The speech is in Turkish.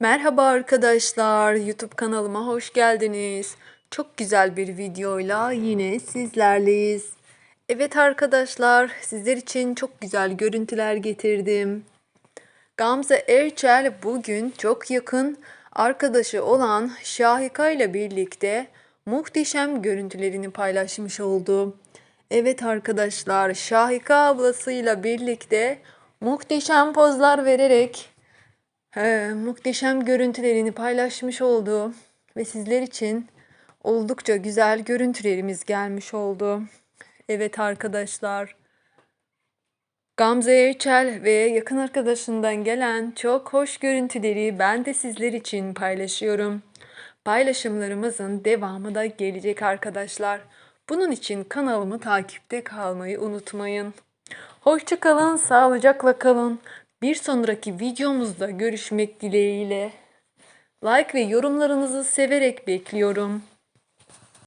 Merhaba arkadaşlar, YouTube kanalıma hoş geldiniz. Çok güzel bir videoyla yine sizlerleyiz. Evet arkadaşlar, sizler için çok güzel görüntüler getirdim. Gamze Erçel bugün çok yakın arkadaşı olan Şahika ile birlikte muhteşem görüntülerini paylaşmış oldu. Evet arkadaşlar, Şahika ablasıyla birlikte muhteşem pozlar vererek He, muhteşem görüntülerini paylaşmış oldu ve sizler için oldukça güzel görüntülerimiz gelmiş oldu. Evet arkadaşlar. Gamze Erçel ve yakın arkadaşından gelen çok hoş görüntüleri ben de sizler için paylaşıyorum. Paylaşımlarımızın devamı da gelecek arkadaşlar. Bunun için kanalımı takipte kalmayı unutmayın. Hoşçakalın, sağlıcakla kalın. Bir sonraki videomuzda görüşmek dileğiyle. Like ve yorumlarınızı severek bekliyorum.